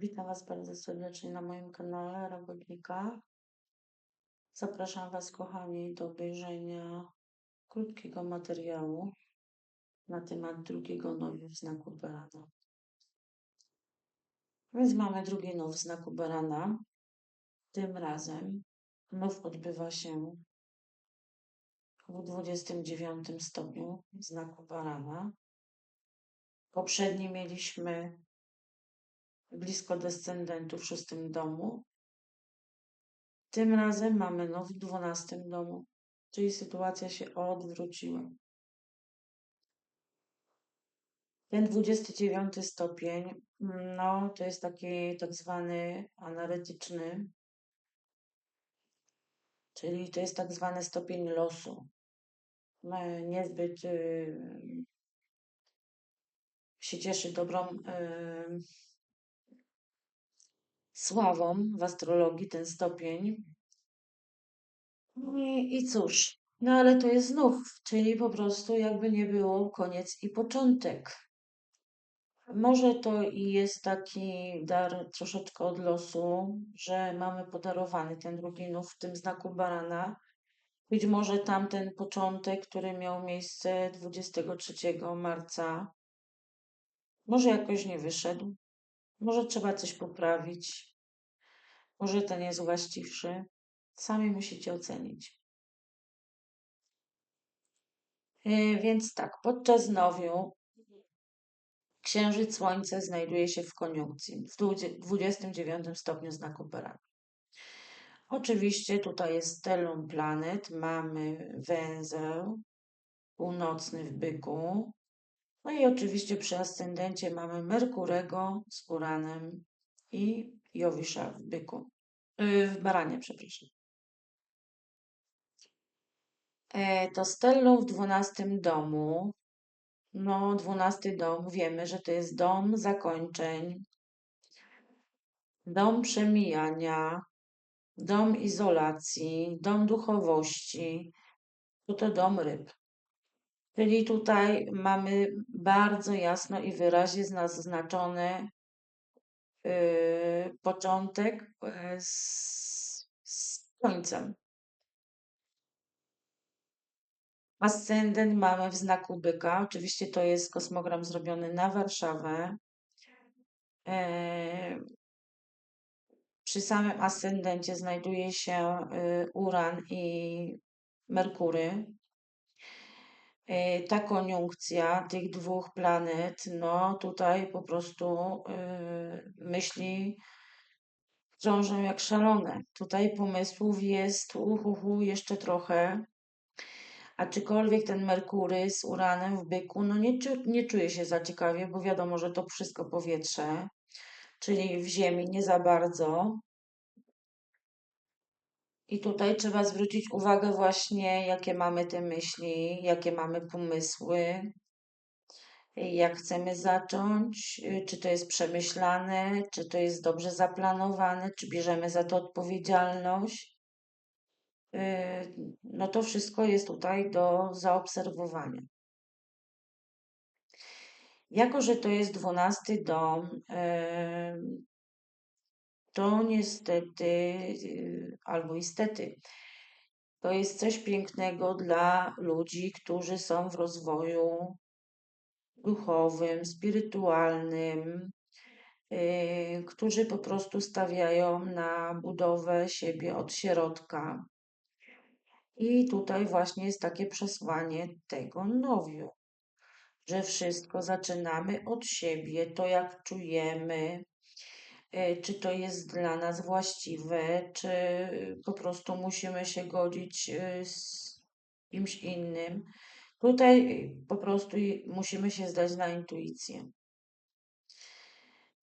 Witam Was bardzo serdecznie na moim kanale Robotnika. Zapraszam Was, kochani, do obejrzenia krótkiego materiału na temat drugiego nowy w znaku barana. Więc mamy drugi nów w znaku barana. Tym razem nów odbywa się w 29 stopniu znaku barana. Poprzedni mieliśmy blisko descendentu w szóstym domu. Tym razem mamy no w dwunastym domu, czyli sytuacja się odwróciła. Ten 29 stopień, no to jest taki tak zwany analytyczny, czyli to jest tak zwany stopień losu. Niezbyt yy, się cieszy dobrą yy, sławą w astrologii ten stopień. I, I cóż, no ale to jest znów, czyli po prostu jakby nie było koniec i początek. Może to i jest taki dar troszeczkę od losu, że mamy podarowany ten drugi nów w tym znaku barana. Być może tamten początek, który miał miejsce 23 marca, może jakoś nie wyszedł. Może trzeba coś poprawić. Może ten jest właściwszy. Sami musicie ocenić. E, więc tak, podczas nowiu Księżyc Słońce znajduje się w koniunkcji w 29 stopniu znaku Barana. Oczywiście tutaj jest stellum planet, mamy węzeł północny w byku, no i oczywiście przy ascendencie mamy Merkurego z Uranem i Jowisza w byku. Yy, w baranie, przepraszam. E, to stellum w dwunastym domu. No, dwunasty dom, wiemy, że to jest dom zakończeń, dom przemijania, dom izolacji, dom duchowości. To to dom ryb. Czyli tutaj mamy bardzo jasno i wyraźnie zaznaczone początek yy, z, z końcem. Ascendent mamy w znaku byka. Oczywiście to jest kosmogram zrobiony na Warszawę. Yy, przy samym ascendencie znajduje się yy, Uran i Merkury. Y, ta koniunkcja tych dwóch planet, no tutaj po prostu yy, myśli krążą jak szalone. Tutaj pomysłów jest uhuhu jeszcze trochę. Aczkolwiek ten Merkury z Uranem w byku, no nie, nie czuje się za ciekawie, bo wiadomo, że to wszystko powietrze, czyli w Ziemi nie za bardzo. I tutaj trzeba zwrócić uwagę właśnie, jakie mamy te myśli, jakie mamy pomysły, jak chcemy zacząć, czy to jest przemyślane, czy to jest dobrze zaplanowane, czy bierzemy za to odpowiedzialność. Yy, no to wszystko jest tutaj do zaobserwowania. Jako, że to jest dwunasty dom, yy, to niestety, y, albo istety, to jest coś pięknego dla ludzi, którzy są w rozwoju duchowym, spirytualnym, yy, którzy po prostu stawiają na budowę siebie od środka. I tutaj właśnie jest takie przesłanie tego nowiu, że wszystko zaczynamy od siebie, to jak czujemy, czy to jest dla nas właściwe, czy po prostu musimy się godzić e, z kimś innym. Tutaj po prostu musimy się zdać na intuicję.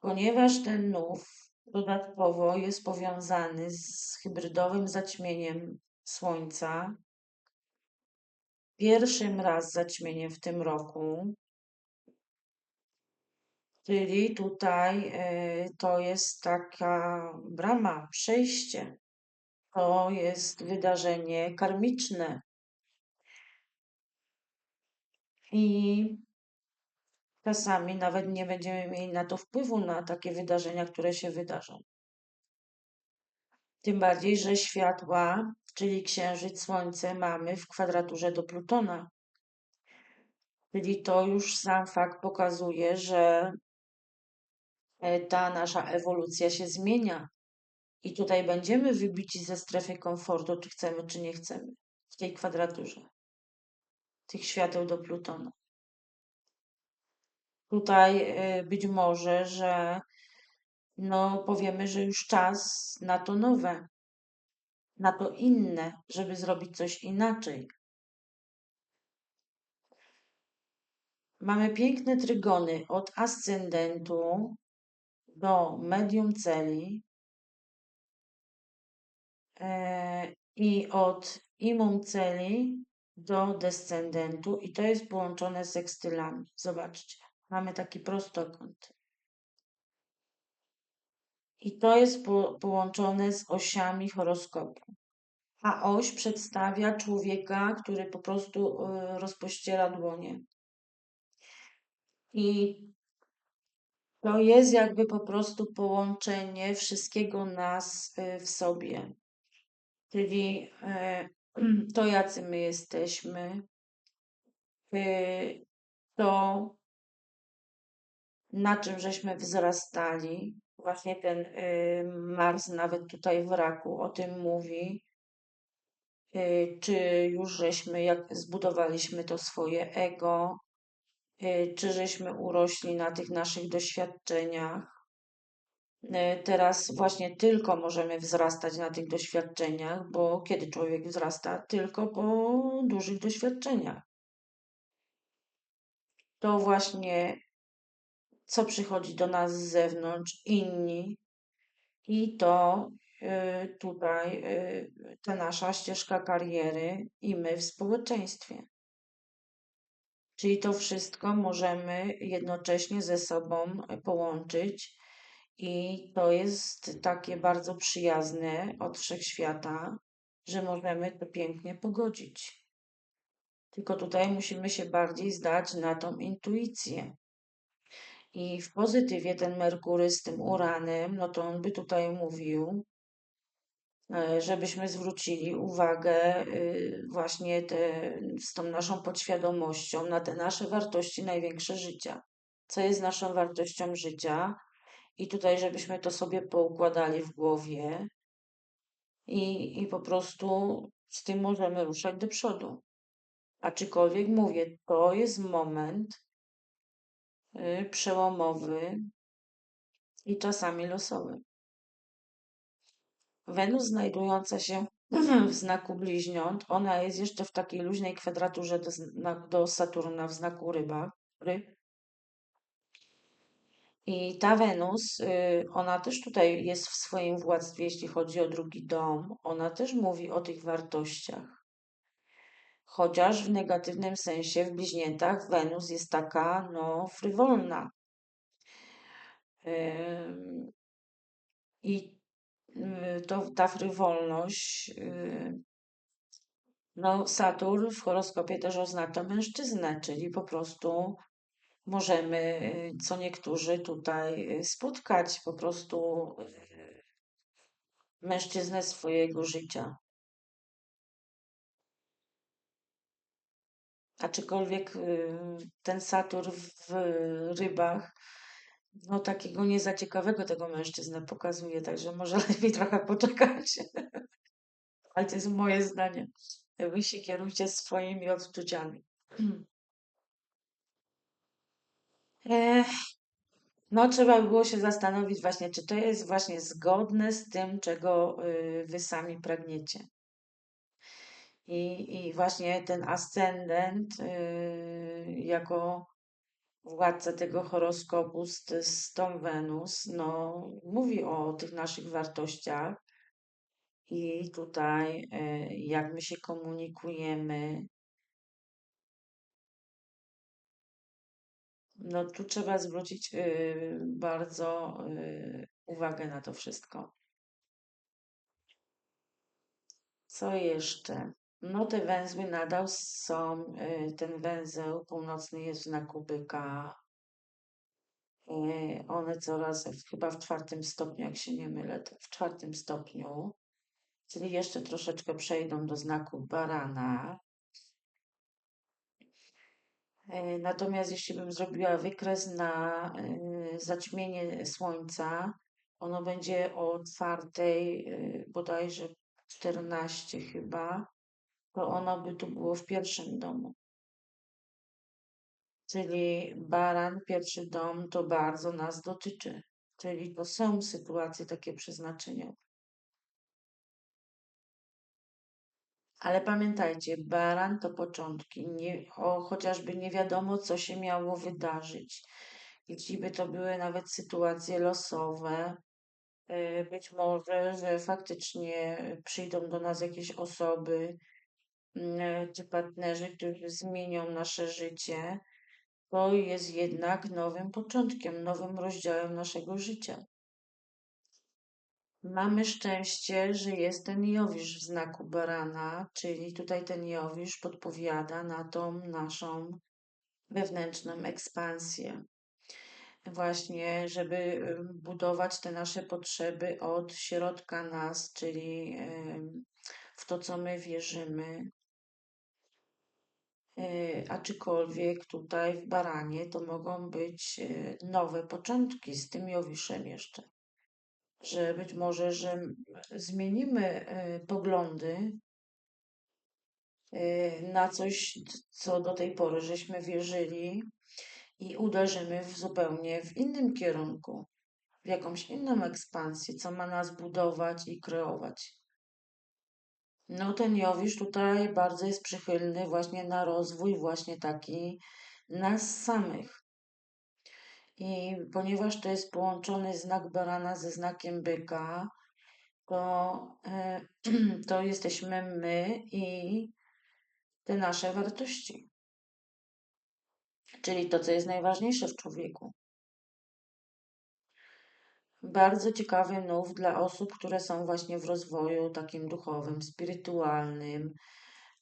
Ponieważ ten nów dodatkowo jest powiązany z hybrydowym zaćmieniem Słońca, pierwszym raz zaćmieniem w tym roku, Czyli tutaj e, to jest taka brama, przejście. To jest wydarzenie karmiczne. I czasami nawet nie będziemy mieli na to wpływu na takie wydarzenia, które się wydarzą. Tym bardziej, że światła, czyli Księżyc, Słońce mamy w kwadraturze do Plutona. Czyli to już sam fakt pokazuje, że ta nasza ewolucja się zmienia. I tutaj będziemy wybici ze strefy komfortu, czy chcemy, czy nie chcemy, w tej kwadraturze tych świateł do Plutona. Tutaj e, być może, że no powiemy, że już czas na to nowe, na to inne, żeby zrobić coś inaczej. Mamy piękne trygony od ascendentu do medium celi e, i od imum celi do descendentu i to jest połączone z sekstylami. Zobaczcie, mamy taki prostokąt. I to jest po, połączone z osiami horoskopu. A oś przedstawia człowieka, który po prostu y, rozpościera dłonie. I to jest jakby po prostu połączenie wszystkiego nas y, w sobie. Czyli y, to, jacy my jesteśmy, y, to, na czym żeśmy wzrastali. Właśnie ten Mars nawet tutaj w raku o tym mówi. Czy już żeśmy, jak zbudowaliśmy to swoje ego, Y, czy żeśmy urośli na tych naszych doświadczeniach. Y, teraz właśnie tylko możemy wzrastać na tych doświadczeniach, bo kiedy człowiek wzrasta? Tylko po dużych doświadczeniach. To właśnie, co przychodzi do nas z zewnątrz, inni, i to y, tutaj ta nasza ścieżka kariery i my w społeczeństwie. Czyli to wszystko możemy jednocześnie ze sobą połączyć i to jest takie bardzo przyjazne od wszechświata, że możemy to pięknie pogodzić. Tylko tutaj musimy się bardziej zdać na tą intuicję. I w pozytywie ten Merkury z tym Uranem, no to on by tutaj mówił, żebyśmy zwrócili uwagę y, właśnie te, z tą naszą podświadomością na te nasze wartości największe życia. Co jest naszą wartością życia? I tutaj, żebyśmy to sobie poukładali w głowie i, i po prostu z tym możemy ruszać do przodu. Aczkolwiek mówię, to jest moment y, przełomowy i czasami losowy. Wenus znajdująca się w znaku bliźniąt, ona jest jeszcze w takiej luźnej kwadraturze do, do Saturna w znaku ryba. Ryb. I ta Wenus, y, ona też tutaj jest w swoim władztwie, jeśli chodzi o drugi dom. Ona też mówi o tych wartościach. Chociaż w negatywnym sensie w bliźniętach Wenus jest taka, no, frywolna. I to ta frywolność. Y, no, Saturn w horoskopie też oznacza mężczyznę, czyli po prostu możemy, y, co niektórzy tutaj spotkać, po prostu mężczyznę swojego życia. Aczkolwiek ten Saturn w rybach no takiego niezaciekawego tego mężczyznę pokazuje, także może lepiej trochę poczekać. Ale to jest moje zdanie. Wy się kierujcie swoimi odczuciami. No, trzeba by było się zastanowić właśnie, czy to jest właśnie zgodne z tym, czego y, wy sami pragniecie. I, i właśnie ten ascendent y, jako władca tego horoskopu z, z tą Wenus, no, mówi o tych naszych wartościach i tutaj e, jak my się komunikujemy. No tu trzeba zwrócić e, bardzo e, uwagę na to wszystko. Co jeszcze? No te węzły nadal są, y, ten węzeł północny jest w znaku byka. E, one coraz, chyba w czwartym stopniu, jak się nie mylę, w czwartym stopniu, czyli jeszcze troszeczkę przejdą do znaku barana. E, natomiast jeśli bym zrobiła wykres na zaćmienie słońca, ono będzie o czwartej, bodajże 14 chyba, to ono by tu było w pierwszym domu. Czyli baran, pierwszy dom, to bardzo nas dotyczy. Czyli to są sytuacje takie przeznaczeniowe. Ale pamiętajcie, baran to początki. Nie, o, chociażby nie wiadomo, co się miało wydarzyć. Jeśli to były nawet sytuacje losowe, y, być może, że faktycznie przyjdą do nas jakieś osoby czy partnerzy, którzy zmienią nasze życie, to jest jednak nowym początkiem, nowym rozdziałem naszego życia. Mamy szczęście, że jest ten Jowisz w znaku barana, czyli tutaj ten Jowisz podpowiada na tą naszą wewnętrzną ekspansję. Właśnie, żeby budować te nasze potrzeby od środka nas, czyli w to, co my wierzymy, aczkolwiek tutaj w Baranie to mogą być e, nowe początki z tym Jowiszem jeszcze. Że być może, że zmienimy e, poglądy na coś, co do tej pory żeśmy wierzyli i uderzymy w zupełnie w innym kierunku, w jakąś inną ekspansję, co ma nas budować i kreować. No ten Jowisz tutaj bardzo jest przychylny właśnie na rozwój właśnie taki nas samych. I ponieważ to jest połączony znak barana ze znakiem byka, to, e, to jesteśmy my i te nasze wartości. Czyli to, co jest najważniejsze w człowieku. Bardzo ciekawy nów dla osób, które są właśnie w rozwoju takim duchowym, spirytualnym,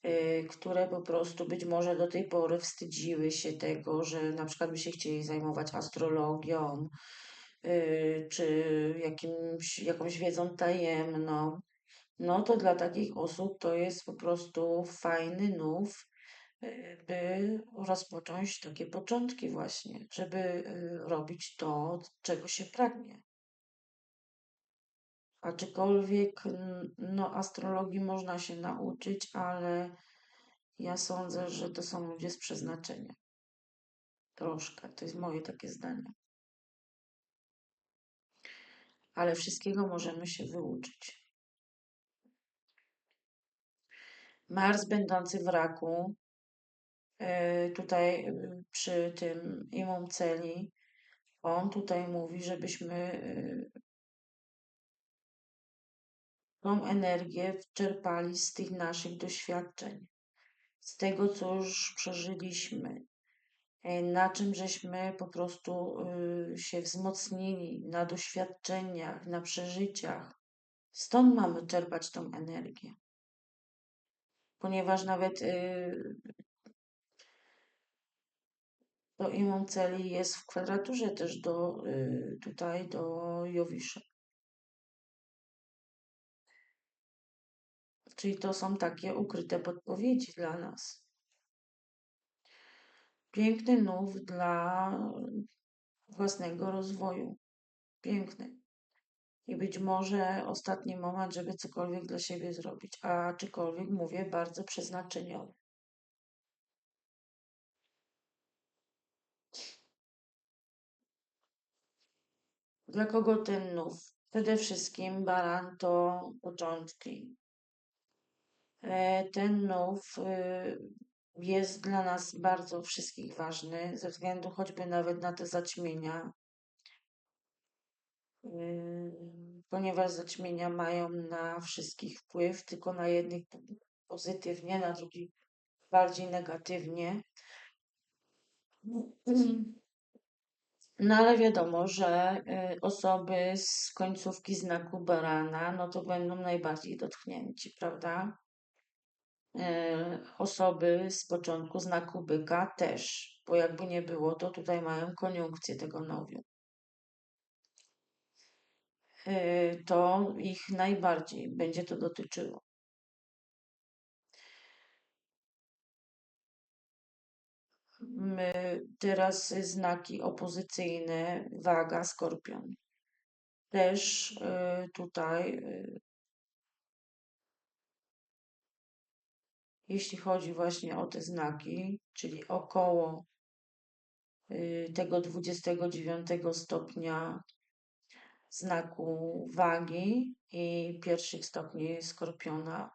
yy, które po prostu być może do tej pory wstydziły się tego, że na przykład by się chcieli zajmować astrologią, yy, czy jakimś, jakąś wiedzą tajemną. No to dla takich osób to jest po prostu fajny nów, yy, by rozpocząć takie początki właśnie, żeby robić to, czego się pragnie. Aczkolwiek no, astrologii można się nauczyć, ale ja sądzę, że to są ludzie z przeznaczenia. Troszkę, to jest moje takie zdanie. Ale wszystkiego możemy się wyuczyć. Mars będący w raku, e, tutaj e, przy tym imum celi, on tutaj mówi, żebyśmy e, tą energię czerpali z tych naszych doświadczeń, z tego, co już przeżyliśmy, e, na czym żeśmy po prostu y, się wzmocnili, na doświadczeniach, na przeżyciach. Stąd mamy czerpać tą energię. Ponieważ nawet y, to imum celi jest w kwadraturze też do y, tutaj do Jowisza. Czyli to są takie ukryte podpowiedzi dla nas. Piękny nów dla własnego rozwoju. Piękny. I być może ostatni moment, żeby cokolwiek dla siebie zrobić, a czykolwiek mówię bardzo przeznaczeniowy. Dla kogo ten nów? Przede wszystkim baran to początki, ten nów y, jest dla nas bardzo wszystkich ważny, ze względu choćby nawet na te zaćmienia, y, ponieważ zaćmienia mają na wszystkich wpływ, tylko na jednych pozytywnie, na drugich bardziej negatywnie. No ale wiadomo, że y, osoby z końcówki znaku barana, no to będą najbardziej dotknięci, prawda? E, osoby z początku znaku byka też, bo jakby nie było, to tutaj mają koniunkcję tego nowiu. y, to ich najbardziej będzie to dotyczyło. Teraz znaki opozycyjne, waga, skorpion. Też y, tutaj, jeśli chodzi właśnie o te znaki, czyli około y, tego 29 stopnia znaku wagi i pierwszych stopni skorpiona,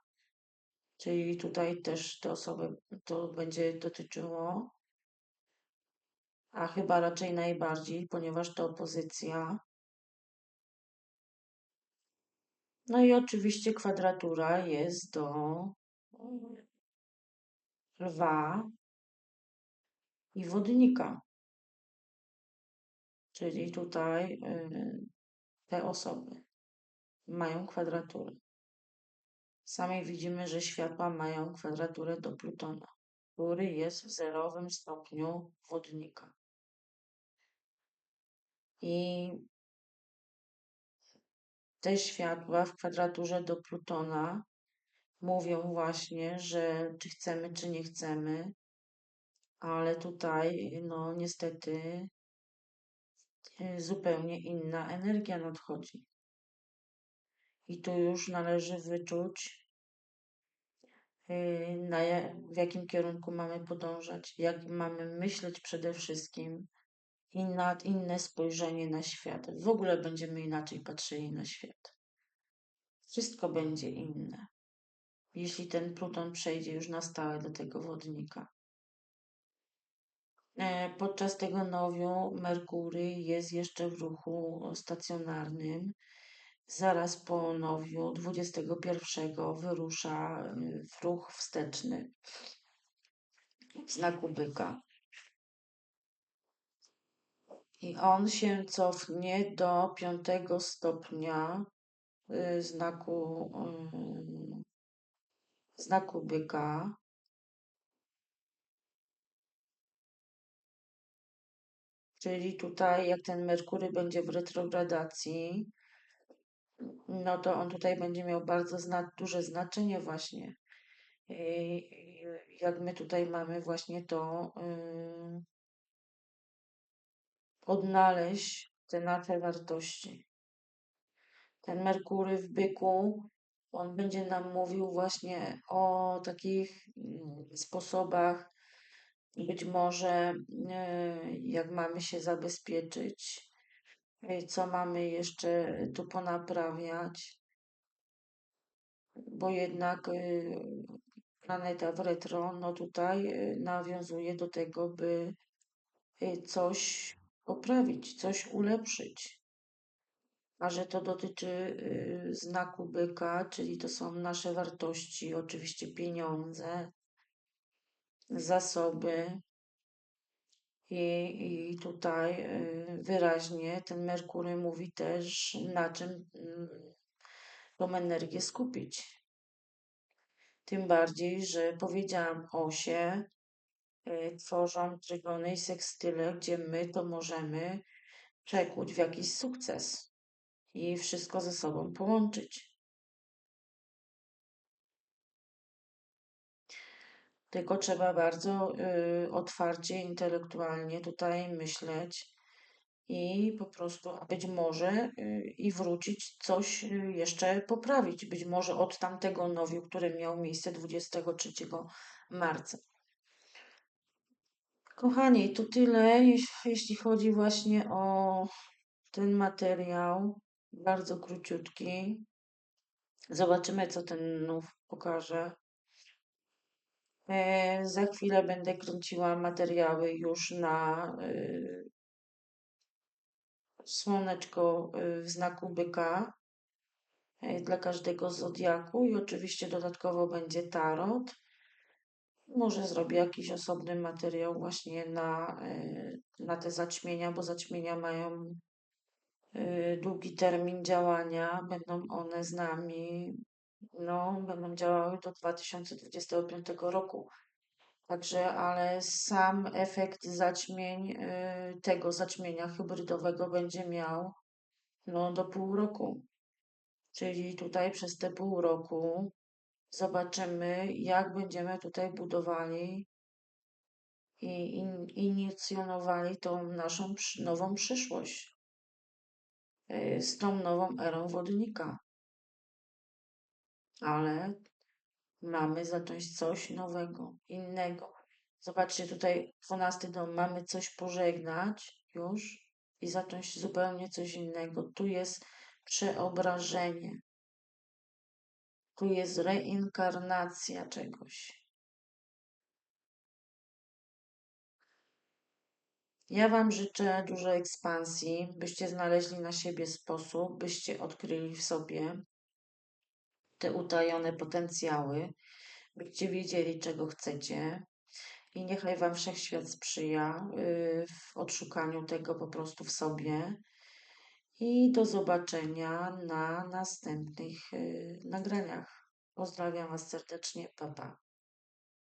czyli tutaj też te osoby to będzie dotyczyło a chyba raczej najbardziej, ponieważ to opozycja. No i oczywiście kwadratura jest do lwa i wodnika. Czyli tutaj y, te osoby mają kwadraturę. Sami widzimy, że światła mają kwadraturę do Plutona, który jest w zerowym stopniu wodnika. I te światła w kwadraturze do Plutona mówią właśnie, że czy chcemy, czy nie chcemy, ale tutaj, no niestety, y, zupełnie inna energia nadchodzi. I tu już należy wyczuć, y, na, w jakim kierunku mamy podążać, jak mamy myśleć przede wszystkim, inna, inne spojrzenie na świat. W ogóle będziemy inaczej patrzyli na świat. Wszystko będzie inne, jeśli ten Pluton przejdzie już na stałe do tego wodnika. E, podczas tego nowiu Merkury jest jeszcze w ruchu stacjonarnym. Zaraz po nowiu 21 wyrusza e, w ruch wsteczny w znaku byka i on się cofnie do piątego stopnia y, znaku, y, znaku byka. Czyli tutaj, jak ten Merkury będzie w retrogradacji, no to on tutaj będzie miał bardzo zna duże znaczenie właśnie. jak my tutaj mamy właśnie to y, odnaleźć te nasze wartości. Ten Merkury w byku, on będzie nam mówił właśnie o takich mm, sposobach, być może e, jak mamy się zabezpieczyć, e, co mamy jeszcze tu ponaprawiać, bo jednak e, planeta w retro, no tutaj nawiązuje do tego, by coś poprawić, coś ulepszyć. A że to dotyczy y, znaku byka, czyli to są nasze wartości, oczywiście pieniądze, zasoby. I, i tutaj y, wyraźnie ten Merkury mówi też, na czym y, tą energię skupić. Tym bardziej, że powiedziałam osie, Y, tworzą trygony i sekstyle, gdzie my to możemy przekuć w jakiś sukces i wszystko ze sobą połączyć. Tylko trzeba bardzo y, otwarcie, intelektualnie tutaj myśleć i po prostu, a być może y, i wrócić, coś y, jeszcze poprawić. Być może od tamtego nowiu, który miał miejsce 23 marca. Kochani, to tyle, jeśli chodzi właśnie o ten materiał. Bardzo króciutki. Zobaczymy, co ten nów pokaże. E, za chwilę będę kręciła materiały już na e, słoneczko e, w znaku byka dla każdego zodiaku i oczywiście dodatkowo będzie tarot. Może zrobię jakiś osobny materiał właśnie na, na te zaćmienia, bo zaćmienia mają długi termin działania. Będą one z nami, no, będą działały do 2025 roku. Także, ale sam efekt zaćmień, e, tego zaćmienia hybrydowego będzie miał no, do pół roku. Czyli tutaj przez te pół roku zobaczymy, jak będziemy tutaj budowali i in, inicjonowali tą naszą nową przyszłość y, z tą nową erą wodnika. Ale mamy zacząć coś nowego, innego. Zobaczcie, tutaj 12 dom, mamy coś pożegnać już i zacząć zupełnie coś innego. Tu jest przeobrażenie. Tu jest reinkarnacja czegoś. Ja Wam życzę dużej ekspansji, byście znaleźli na siebie sposób, byście odkryli w sobie te utajone potencjały, byście wiedzieli, czego chcecie. I niechaj Wam wszechświat sprzyja y, w odszukaniu tego po prostu w sobie. I do zobaczenia na następnych y, nagraniach. Pozdrawiam Was serdecznie. Pa, pa.